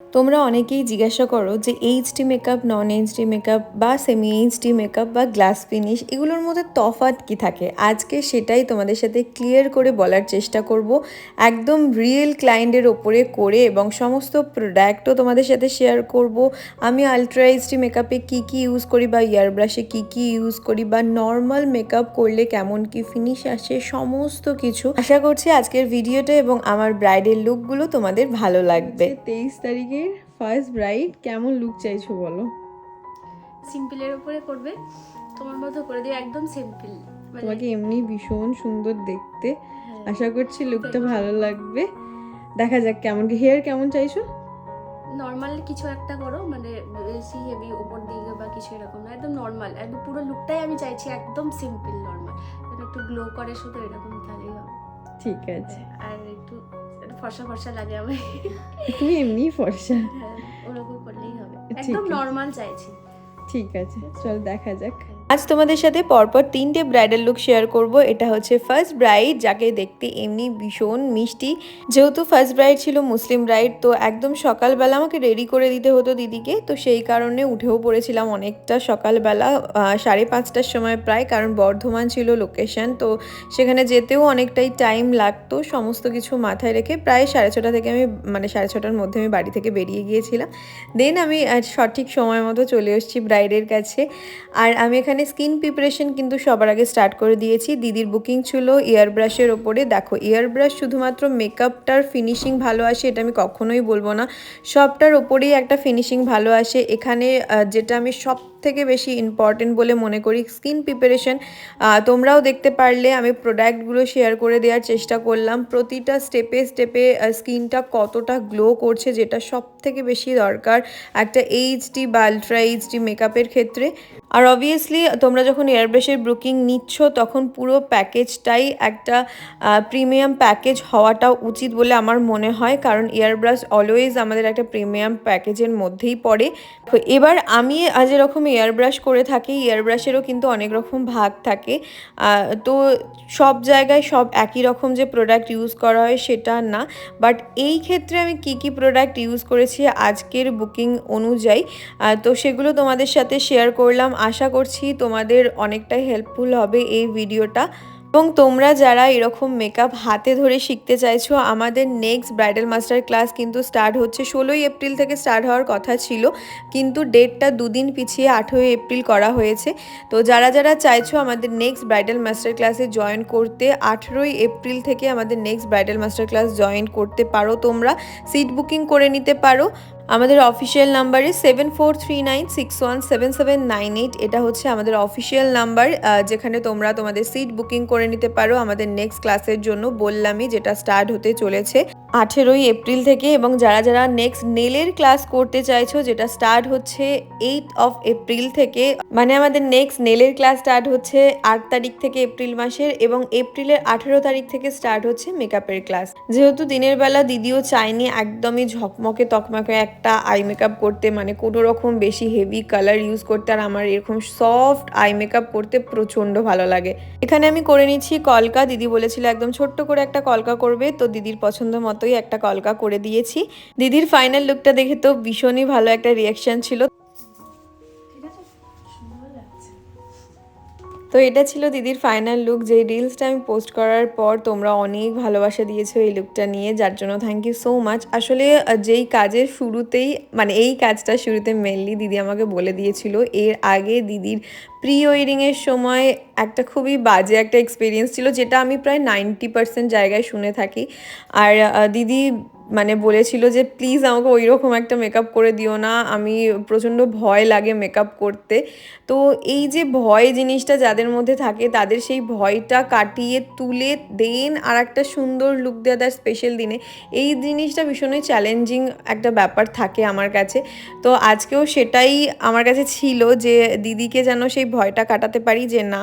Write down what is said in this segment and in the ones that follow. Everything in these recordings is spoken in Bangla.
তোমরা অনেকেই জিজ্ঞাসা করো যে HD makeup non HD makeup বা সেমি এইচডি মেকআপ বা গ্লাস ফিনিশ এগুলোর মধ্যে তফাৎ কি থাকে? আজকে সেটাই তোমাদের সাথে ক্লিয়ার করে বলার চেষ্টা করব। একদম রিয়েল ক্লায়েন্টের ওপরে করে এবং সমস্ত প্রোডাক্টও তোমাদের সাথে শেয়ার করব। আমি আলট্রা এইচডি মেকআপে কী কী ইউজ করি বা ইয়ার ব্রাশে কী কী ইউজ করি বা নর্মাল মেকআপ করলে কেমন কি ফিনিশ আসে, সমস্ত কিছু আশা করছি আজকের ভিডিওটা এবং আমার ব্রাইডের লুকগুলো তোমাদের ভালো লাগবে। তেইশ তারিখের ফার্স্ট ব্রাইড কেমন লুক চাইছো বলো? সিম্পলের উপরে করবে। তোমার মতো করে দিও একদম সিম্পল মানে তোমাকে এমনি ভীষণ সুন্দর দেখতে। হ্যাঁ, আশা করছি লুকটা ভালো লাগবে। দেখা যাক কেমন হেয়ার কেমন চাইছো? নর্মাল কিছু একটা করো মানে বেশি হেভি উপর দিকে বা কিছু এরকম না একদম নর্মাল একদম পুরো লুকটাই আমি চাইছি একদম সিম্পল নর্মাল একটু গ্লো করে শুধু এরকম তাহলেই হবে। ঠিক আছে। আর একটু ফর্সা ফর্সা লাগে আমি তুমি এমনি ফর্সা। হ্যাঁ, ওরকম করলেই হবে। একদম নর্মাল চাইছি। ঠিক আছে চল দেখা যাক। আজ তোমাদের সাথে পরপর তিনটে ব্রাইডাল লুক শেয়ার করব। এটা হচ্ছে ফার্স্ট ব্রাইড যাকে দেখতে এমনি ভীষণ মিষ্টি। যেহেতু ফার্স্ট ব্রাইড ছিল মুসলিম ব্রাইড তো একদম সকালবেলা আমাকে রেডি করে দিতে হতো দিদিকে। তো সেই কারণে উঠেও পড়েছিলাম অনেকটা সকালবেলা সাড়ে পাঁচটার সময় প্রায়, কারণ বর্ধমান ছিল লোকেশন তো সেখানে যেতেও অনেকটাই টাইম লাগতো। সমস্ত কিছু মাথায় রেখে প্রায় সাড়ে ছটা থেকে আমি মানে সাড়ে ছটার মধ্যে আমি বাড়ি থেকে বেরিয়ে গিয়েছিলাম। দেন আমি সঠিক সময় মতো চলে এসেছি ব্রাইডের কাছে। আর আমি এখানে স্কিন প্রিপারেশন কিন্তু সবার আগে স্টার্ট করে দিয়েছি। দিদির বুকিং ছিল ইয়ার ব্রাশের ওপরে। দেখো ইয়ার ব্রাশ শুধুমাত্র মেকআপটার ফিনিশিং ভালো আসে, এটা আমি কখনোই বলব না। সবটার ওপরেই একটা ফিনিশিং ভালো আসে। এখানে যেটা আমি সব থেকে বেশি ইম্পর্টেন্ট বলে মনে করি স্কিন প্রিপারেশন তোমরাও দেখতে পারলে আমি প্রোডাক্টগুলো শেয়ার করে দেওয়ার চেষ্টা করলাম। প্রতিটা স্টেপে স্টেপে স্কিনটা কতটা গ্লো করছে যেটা সব থেকে বেশি দরকার একটা এইচডি বা আলট্রা এইচডি মেকআপের ক্ষেত্রে। আর অবভিয়াসলি তোমরা যখন এয়ারব্রাশের বুকিং নিচ্ছ, তখন পুরো প্যাকেজটাই একটা প্রিমিয়াম প্যাকেজ হওয়াটা উচিত বলে আমার মনে হয়। কারণ এয়ারব্রাশ অলওয়েজ আমাদের একটা প্রিমিয়াম প্যাকেজের মধ্যেই পড়ে। এবার আমি আজ এরকম এয়ারব্রাশ করে থাকি এয়ারব্রাশেরও কিন্তু অনেক রকম ভাগ থাকে। তো সব জায়গায় সব একই রকম যে প্রোডাক্ট ইউজ করা হয় সেটা না। বাট এই ক্ষেত্রে আমি কি কি প্রোডাক্ট ইউজ করেছি আজকের বুকিং অনুযায়ী তো সেগুলো তোমাদের সাথে শেয়ার করলাম। আশা করছি তোমাদের অনেকটাই হেল্পফুল হবে এই ভিডিওটা এবং তোমরা যারা এরকম মেকআপ হাতে ধরে শিখতে চাইছো, আমাদের নেক্সট ব্রাইডাল মাস্টার ক্লাস কিন্তু স্টার্ট হচ্ছে ষোলোই এপ্রিল থেকে স্টার্ট হওয়ার কথা ছিল, কিন্তু ডেটটা দুদিন পিছিয়ে আঠেরোই এপ্রিল করা হয়েছে। তো যারা যারা চাইছো আমাদের নেক্সট ব্রাইডাল মাস্টার ক্লাসে জয়েন করতে, আঠেরোই এপ্রিল থেকে আমাদের next bridal master class join করতে পারো তোমরা। সিট বুকিং করে নিতে পারো। আমাদের অফিসিয়াল নাম্বারে seven four three nine six one seven seven nine eight এটা হচ্ছে আমাদের অফিসিয়াল নাম্বার যেখানে তোমরা তোমাদের সিট বুকিং করে নিতে পারো। আমাদের নেক্সট ক্লাসের জন্য বললামই যেটা স্টার্ট হতে চলেছে। আঠেরোই এপ্রিল থেকে এবং যারা যারা নেক্সট নেলের ক্লাস করতে চাইছো, যেটা স্টার্ট হচ্ছে এইট অফ এপ্রিল থেকে মানে আমাদের নেক্সট নেলের ক্লাস স্টার্ট হচ্ছে আট তারিখ থেকে এপ্রিল মাসের এবং এপ্রিলের আঠেরো তারিখ থেকে স্টার্ট হচ্ছে মেকআপের ক্লাস যেহেতু দিনের বেলা দিদিও চায়নি একদমই ঝকমকে তকমকে একটা আই মেকআপ করতে মানে কোনো রকম বেশি হেভি কালার ইউজ করতে, আর আমার এরকম সফট আই মেকআপ করতে প্রচণ্ড ভালো লাগে। এখানে আমি করে নিচ্ছি কলকা। দিদি বলেছিল একদম ছোট্ট করে একটা কলকা করবে, তো দিদির পছন্দ মতোই একটা কলকা করে দিয়েছি। দিদির ফাইনাল লুকটা দেখে তো ভীষণই ভালো একটা রিয়াকশন ছিল। তো এটা ছিল দিদির ফাইনাল লুক যেই রিলসটা আমি পোস্ট করার পর তোমরা অনেক ভালোবাসা দিয়েছ এই লুকটা নিয়ে, যার জন্য থ্যাংক ইউ সো মাচ আসলে যেই কাজের শুরুতেই মানে এই কাজটা শুরুতে মেনলি দিদি আমাকে বলে দিয়েছিল, এর আগে দিদির প্রি ওয়েডিংয়ের সময় একটা খুবই বাজে একটা এক্সপিরিয়েন্স ছিল, যেটা আমি প্রায় নাইনটি পার্সেন্ট জায়গায় শুনে থাকি। আর দিদি মানে বলেছিল যে, প্লিজ আমাকে ওই রকম একটা মেকআপ করে দিও না। আমি প্রচণ্ড ভয় লাগে মেকআপ করতে। তো এই যে ভয় জিনিসটা যাদের মধ্যে থাকে, তাদের সেই ভয়টা কাটিয়ে তুলে দেন আর একটা সুন্দর লুক দেওয়া তার স্পেশাল দিনে। এই জিনিসটা ভীষণই চ্যালেঞ্জিং একটা ব্যাপার থাকে আমার কাছে। তো আজকেও সেটাই আমার কাছে ছিল যে, দিদিকে যেন সেই ভয়টা কাটাতে পারি যে, না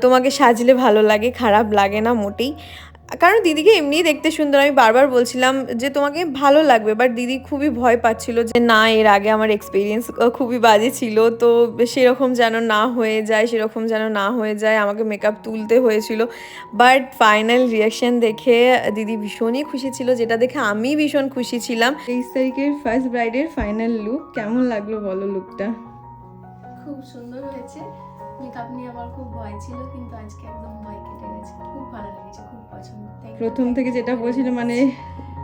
তোমাকে সাজলে ভালো লাগে, খারাপ লাগে না মোটেই। কারণ দিদিকে এমনিই দেখতে সুন্দর। আমি বারবার বলছিলাম যে তোমাকে ভালো লাগবে। বাট দিদি খুবই ভয় পাচ্ছিল যে না এর আগে আমার এক্সপিরিয়েন্স খুবই বাজে ছিল। তো সেরকম যেন না হয়ে যায় সেরকম যেন না হয়ে যায় আমাকে মেকআপ তুলতে হয়েছিল। বাট ফাইনাল রিয়াকশন দেখে দিদি ভীষণই খুশি ছিল যেটা দেখে আমি ভীষণ খুশি ছিলাম। তেইশ তারিখের ফার্স্ট ব্রাইডের ফাইনাল লুক কেমন লাগল বলো লুকটা খুব সুন্দর হয়েছে। মেকআপ নিয়ে আমার খুব ভয় ছিল কিন্তু আজকে একদম ভয় কেটে গেছে। খুব ভালো লেগেছে খুব পছন্দ। প্রথম থেকে যেটা বলছিল মানে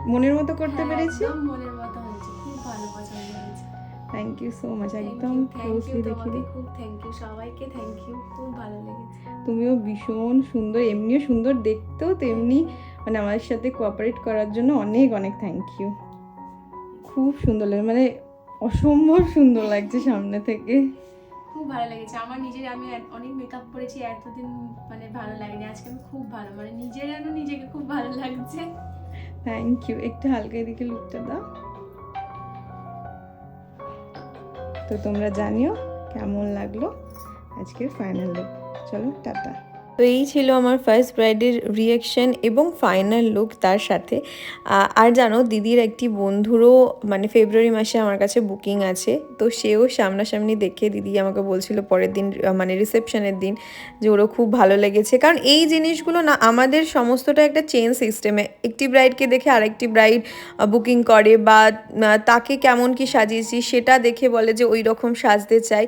মনের মতো করতে হ্যাঁ, পেরেছি? মনের মতো হয়েছে খুব ভালো পছন্দ হয়েছে। থ্যাংক ইউ সো মাচ একদম ক্লোজলি you, খুব থ্যাংক ইউ সবাইকে থ্যাংক ইউ খুব ভালো লেগেছে। তুমিও ভীষণ সুন্দর এমনিও সুন্দর দেখতেও তেমনি মানে আমার সাথে কোঅপারেট করার জন্য অনেক অনেক থ্যাংক ইউ খুব সুন্দর লাগে মানে অসম্ভব সুন্দর লাগছে সামনে থেকে। খুব ভালো লেগেছে। আমার নিজের আমি অনেক মেকআপ করেছি, এতদিন মানে ভালো লাগেনি। আজকে আমি খুব ভালো মানে নিজের যেন নিজেকে খুব ভালো লাগছে। থ্যাংক ইউ একটু হালকা এদিকে লুকটা দাও। তো তোমরা জানিও কেমন লাগল আজকের ফাইনাল লুক চলো, টাটা। তো এই ছিল আমার ফার্স্ট ব্রাইডের রিয়াকশন এবং ফাইনাল লুক তার সাথে। আর জানো, দিদির একটি বন্ধুরও মানে ফেব্রুয়ারি মাসে আমার কাছে বুকিং আছে। তো সেও সামনাসামনি দেখে দিদি আমাকে বলছিল পরের দিন মানে রিসেপশনের দিন যে ওরও খুব ভালো লেগেছে। কারণ এই জিনিসগুলো না, আমাদের সমস্তটা একটা চেন সিস্টেমে একটি ব্রাইডকে দেখে আরেকটি ব্রাইড বুকিং করে বা তাকে কেমন কি সাজিয়েছি সেটা দেখে বলে যে ওই রকম সাজতে চাই।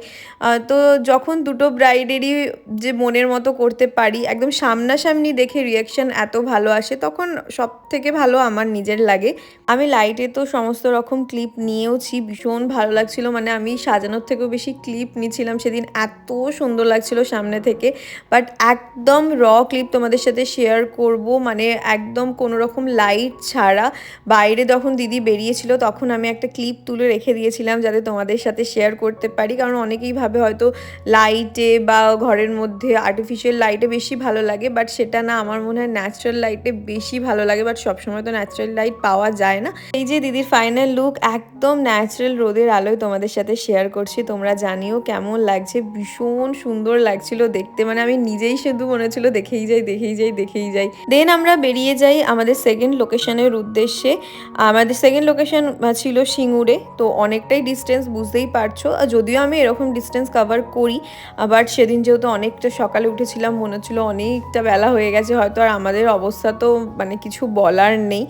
তো যখন দুটো ব্রাইডেরই যে মনের মতো করতে পারি। একদম সামনাসামনি দেখে রিয়াকশান এত ভালো আসে, তখন সব থেকে ভালো আমার নিজের লাগে। আমি লাইটে তো সমস্ত রকম ক্লিপ নিয়েওছি, ভীষণ ভালো লাগছিল। মানে আমি সাজানোর থেকেও বেশি ক্লিপ নিয়েছিলাম সেদিন, এত সুন্দর লাগছিল সামনে থেকে। বাট একদম র ক্লিপ তোমাদের সাথে শেয়ার করব মানে একদম কোনো রকম লাইট ছাড়া। বাইরে যখন দিদি বেরিয়েছিল, তখন আমি একটা ক্লিপ তুলে রেখে দিয়েছিলাম যাতে তোমাদের সাথে শেয়ার করতে পারি। কারণ অনেকেই ভাবে হয়তো লাইটে বা ঘরের মধ্যে আর্টিফিশিয়াল লাইটে বেশি ভালো লাগে বাট সেটা না আমার মনে হয় ন্যাচারাল লাইটে বেশি ভালো লাগে বাট সবসময় তো ন্যাচারাল লাইট পাওয়া যায় না। এই যে দিদির ফাইনাল লুক একদম ন্যাচারাল রোদের আলোয় তোমাদের সাথে শেয়ার করছি, তোমরা জানিও কেমন লাগছে, ভীষণ সুন্দর লাগছিল দেখতে মানে আমি নিজেই শুধু মনে হচ্ছিল, দেখেই যাই দেখেই যাই দেখেই যাই। দেন আমরা বেরিয়ে যাই আমাদের সেকেন্ড লোকেশনের উদ্দেশ্যে। আমাদের সেকেন্ড লোকেশন ছিল সিঙ্গুরে, তো অনেকটাই ডিস্টেন্স বুঝতেই পারছ। যদিও আমি এরকম ডিস্টেন্স কভার করি বাট সেদিন যেহেতু অনেকটা সকালে উঠেছিলাম, মনে হচ্ছিল অনেকটা বেলা হয়ে গেছে, হয়তো আর আমাদের অবস্থা তো মানে কিছু বলার নেই।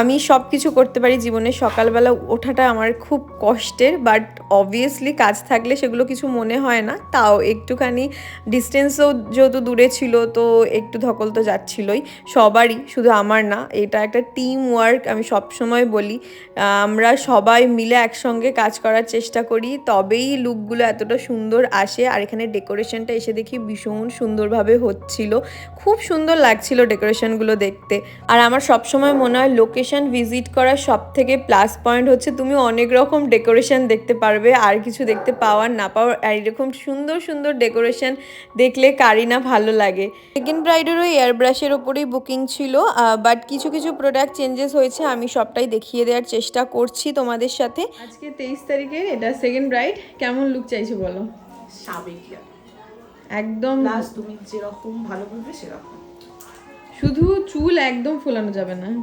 আমি সব কিছু করতে পারি, জীবনে সকালবেলা ওঠাটা আমার খুব কষ্টের বাট অবভিয়াসলি কাজ থাকলে সেগুলো কিছু মনে হয় না। তাও একটুখানি ডিস্টেন্সও যেহেতু দূরে ছিল, তো একটু ধকল তো যাচ্ছিলই। সবারই, শুধু আমার না, এটা একটা টিম ওয়ার্ক আমি সবসময় বলি। আমরা সবাই মিলে একসঙ্গে কাজ করার চেষ্টা করি, তবেই লুকগুলো এতটা সুন্দর আসে, আর এখানে ডেকোরেশনটা এসে দেখি ভীষণ সুন্দরভাবে হচ্ছিল। খুব সুন্দর লাগছিল ডেকোরেশনগুলো দেখতে। আর আমার সবসময় মনে হয় লোকেশন ভিজিট করার সব থেকে প্লাস পয়েন্ট হচ্ছে তুমি অনেক রকম ডেকোরেশন দেখতে পারবে আর কিছু দেখতে পাওয়ার না পাওয়ার আর এরকম সুন্দর সুন্দর ডেকোরেশন দেখলে কারি না ভালো লাগে। সেকেন্ড ব্রাইডেরও এয়ার ব্রাশের ওপরেই বুকিং ছিল বাট কিছু কিছু প্রোডাক্ট চেঞ্জেস হয়েছে আমি সবটাই দেখিয়ে দেওয়ার চেষ্টা করছি তোমাদের সাথে। আজকে তেইশ তারিখে এটা সেকেন্ড ব্রাইড কেমন লুক চাইছো বলো? সাবেকিয়া একদম প্লাস তুমি যেরকম ভালো বলবে সেরকম। শুধু চুল একদম ফোলানো যাবে না।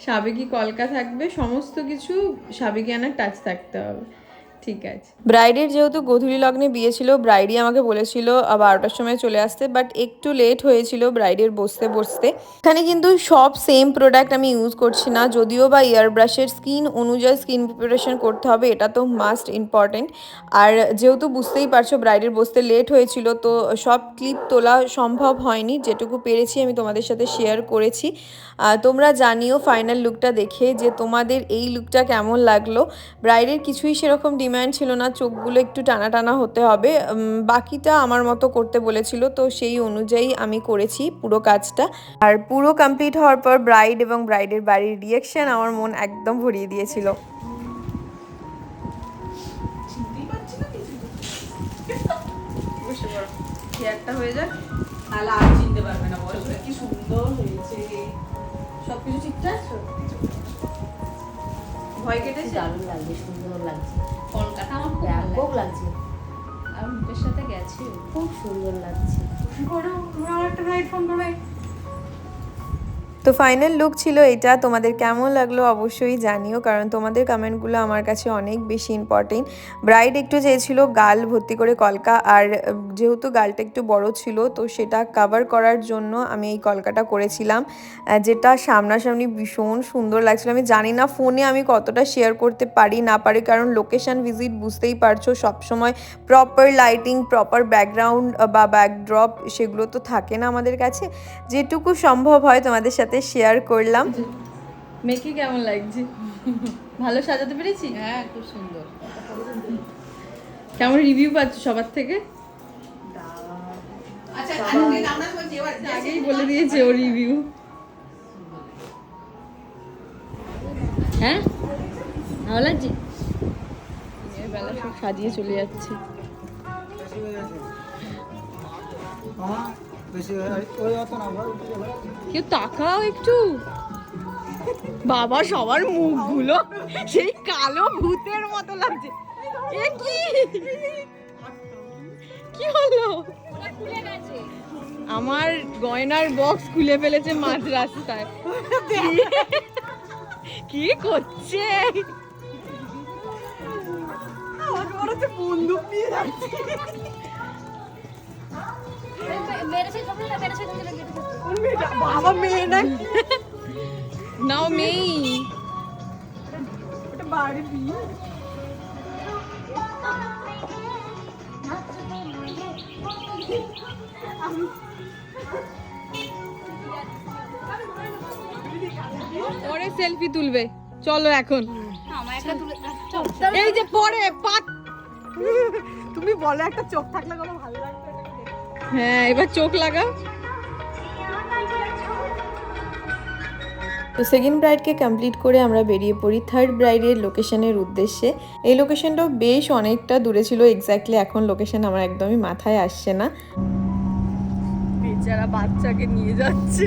সাবেকি কলকা থাকবে সমস্ত কিছু সাবেকি আনার টাচ থাকতে হবে। ঠিক আছে। ব্রাইডের যেহেতু গধূলি লগ্নে বিয়ে ছিল, ব্রাইডই আমাকে বলেছিল বারোটার সময় চলে আসতে বাট একটু লেট হয়েছিল ব্রাইডের বসতে বসতে। এখানে কিন্তু সব সেম প্রোডাক্ট আমি ইউজ করছি না, যদিও বা ইয়ার ব্রাশের স্কিন অনুযায়ী স্কিন প্রিপারেশন করতে হবে, এটা তো মাস্ট ইম্পর্টেন্ট আর যেহেতু বুঝতেই পারছ ব্রাইডের বসতে লেট হয়েছিল, তো সব ক্লিপ তোলা সম্ভব হয়নি, যেটুকু পেরেছি আমি তোমাদের সাথে শেয়ার করেছি। তোমরা জানিও ফাইনাল লুকটা দেখে যে তোমাদের এই লুকটা কেমন লাগল। ব্রাইডের কিছুই সেরকম ডিমান্ড ছিল না চোখগুলো একটু টানা টানা হতে হবে। বাকিটা আমার মতো করতে বলেছিল তো সেই অনুযায়ী আমি করেছি পুরো কাজটা। আর পুরো কমপ্লিট হওয়ার পর ব্রাইড এবং ব্রাইডের বাড়ির রিয়েকশন আমার মন একদম ভরিয়ে দিয়েছিল। চিনতেই পারছি না কিছু বসে পড়ো হেয়ারটা হয়ে যাক তাহলে আর চিনতে পারবে না বলো কি সুন্দর হয়েছে। সব ঠিকঠাক। ভয় কেটেছে? দারুণ লাগছে সুন্দর লাগছে। ব্যাপক লাগছে। আর মুখের সাথে গেছে। খুব সুন্দর লাগছে। করো ফোন করবে তো ফাইনাল লুক ছিল এটা। তোমাদের কেমন লাগল অবশ্যই জানিও, কারণ তোমাদের কমেন্টগুলো আমার কাছে অনেক বেশি ইম্পর্টেন্ট ব্রাইড একটু চেয়েছিল গাল ভর্তি করে কলকা, আর যেহেতু গালটা একটু বড় ছিল, তো সেটা কাভার করার জন্য আমি এই কলকাটা করেছিলাম। যেটা সামনাসামনি ভীষণ সুন্দর লাগছিল। আমি জানি না ফোনে আমি কতটা শেয়ার করতে পারি, না পারি, কারণ লোকেশান ভিজিট বুঝতেই পারছ, সবসময় প্রপার লাইটিং প্রপার ব্যাকগ্রাউন্ড বা ব্যাকড্রপ সেগুলো তো থাকে না আমাদের কাছে। যেটুকু সম্ভব হয় তোমাদের সাথে শেয়ার করলাম। মেয়েকে কেমন লাগছে? ভালো সাজাতে পেরেছি? হ্যাঁ খুব সুন্দর। কেমন রিভিউ পাচ্ছ সবার থেকে? আচ্ছা আগেই বলে দিয়েছে ও রিভিউ হ্যাঁ? ভালো লাগছে? বেলা সব সাজিয়ে চলে যাচ্ছে। কেউ তাকাও একটু। বাবা সবার মুখগুলো সেই কালো ভূতের মতো লাগছে। এ কি? কি হলো? আমার গয়নার বক্স খুলে ফেলেছে মাঝ রাস্তায় কি করছে? বন্দুক নিয়ে যাচ্ছে। বাবা মেয়ে না নাও মেয়ে। পরে সেলফি তুলবে। চলো এখন। এই যে পরে পাত। তুমি বলো একটা চোখ থাকলে কত ভালো লাগবে। হ্যাঁ এবার চোখ লাগা তো সেকেন্ড ব্রাইডকে কমপ্লিট করে আমরা বেরিয়ে পড়ি থার্ড ব্রাইডের লোকেশনের উদ্দেশ্যে। এই লোকেশনটাও বেশ অনেকটা দূরে ছিল এক্স্যাক্টলি এখন লোকেশন আমার একদমই মাথায় আসছে না। বেচারা বাচ্চাকে নিয়ে যাচ্ছে।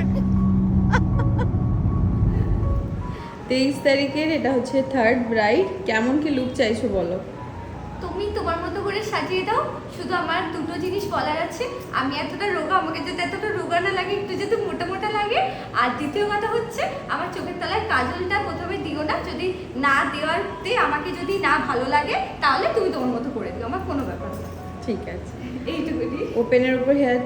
তেইশ তারিখের এটা হচ্ছে থার্ড ব্রাইড কেমন কি লুক চাইছো বলো? তুমি তোমার মতো করে সাজিয়ে দাও। শুধু আমার দুটো জিনিস বলার আছে। আমি এতটা রোগা আমাকে যদি এতটা রোগা না লাগে একটু যদি মোটা মোটা লাগে। আর দ্বিতীয় কথা হচ্ছে আমার চোখের তলায় কাজলটা প্রথমে দিও না। যদি না দেওয়াতে আমাকে যদি না ভালো লাগে তাহলে তুমি তোমার মতো করে দিও। আমার কোনো ব্যাপার না। ঠিক আছে। এইটুকুনি। ওপেনের উপর হেয়ার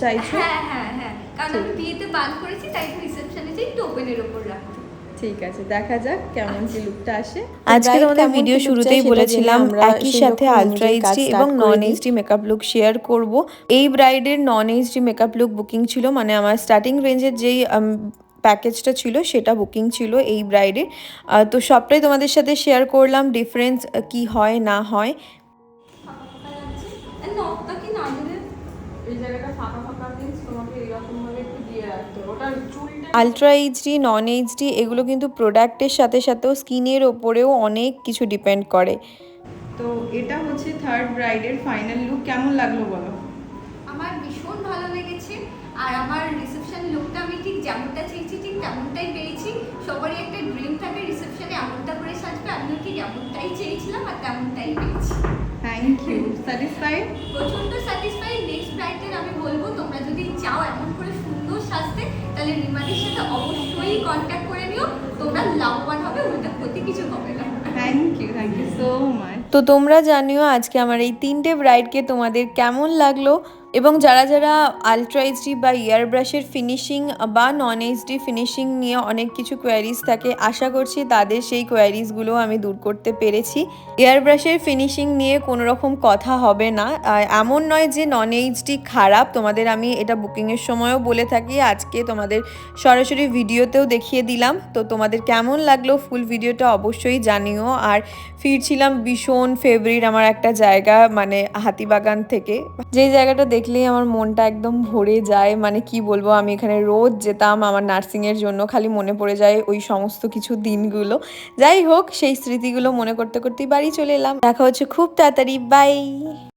চাইছো? হ্যাঁ হ্যাঁ হ্যাঁ। কারণ আমি বিয়েতে বান করেছি তাই রিসেপশনে যে একটু ওপেনের ওপর রাখব ঠিক আছে দেখা যাক কেমন কি লুকটা আসে। আজকে তোমাদের ভিডিও শুরুতেই বলেছিলাম একই সাথে আলট্রা এইচডি এবং non HD makeup look share করব। এই ব্রাইডের non HD makeup look booking ছিল মানে আমার স্টার্টিং রেঞ্জের যেই প্যাকেজটা ছিল সেটা বুকিং ছিল এই ব্রাইডের তো সবটাই তোমাদের সাথে শেয়ার করলাম ডিফারেন্স কি হয় না হয়। ফাঁকা ফাঁকা লাগছে আর নখটা কি না দিলে এই জায়গাটা ফাঁকা ফাঁকা মিন্স তোমাকে এরকম ভাবে একটু দিয়ে রাখতে হবে ওটা চুলটা আলট্রা এইচডি নন এইচডি এগুলো কিন্তু প্রোডাক্টের সাথে সাথেও স্কিনের ওপরেও অনেক কিছু ডিপেন্ড করে। তো এটা হচ্ছে থার্ড ব্রাইডের ফাইনাল লুক কেমন লাগল বলো? আমার ভীষণ ভালো লেগেছে আর আমার রিসেপশন লুকটা আমি ঠিক যেমনটা চেয়েছি ঠিক তেমনটাই পেয়েছি। সবারই একটা ড্রিম থাকে রিসেপশনে এমনটা করে সাজবে আমিও ঠিক এমনটাই চেয়েছিলাম আর তেমনটাই পেয়েছি। থ্যাংক ইউ স্যাটিসফাইড প্রচণ্ড স্যাটিসফাই নেক্সট ব্রাইডের আমি বলব তোমরা যদি চাও এমন করে সাজতে তাহলে রিমাদের সাথে অবশ্যই কন্ট্যাক্ট করে নিও। তোমরা লাভবান হবে ওটা ক্ষতি কিছু হবে না। Thank you thank you so much তো তোমরা জানিও আজকে আমার এই তিনটে ব্রাইডকে তোমাদের কেমন লাগল? এবং যারা যারা আলট্রা এইচডি বা ইয়ার ব্রাশের ফিনিশিং বা নন এইচডি ফিনিশিং নিয়ে অনেক কিছু কোয়ারিজ থাকে, আশা করছি তাদের সেই কোয়ারিজগুলো আমি দূর করতে পেরেছি। এয়ার ব্রাশের ফিনিশিং নিয়ে কোনো রকম কথা হবে না। এমন নয় যে নন এইচডি খারাপ, তোমাদের আমি এটা বুকিংয়ের সময়ও বলে থাকি, আজকে তোমাদের সরাসরি ভিডিওতেও দেখিয়ে দিলাম। তো তোমাদের কেমন লাগল ফুল ভিডিওটা অবশ্যই জানিও। আর ফিরছিলাম ভীষণ ফেভারিট আমার একটা জায়গা মানে হাতিবাগান থেকে। যে জায়গাটা দেখলেই আমার মনটা একদম ভরে যায়। মানে কি বলব, আমি এখানে রোজ যেতাম আমার নার্সিংয়ের জন্য, খালি মনে পড়ে যায় ওই সমস্ত কিছু দিনগুলো। যাই হোক, সেই স্মৃতিগুলো মনে করতে করতেই বাড়ি চলে এলাম। দেখা হচ্ছে খুব তাড়াতাড়ি। বাই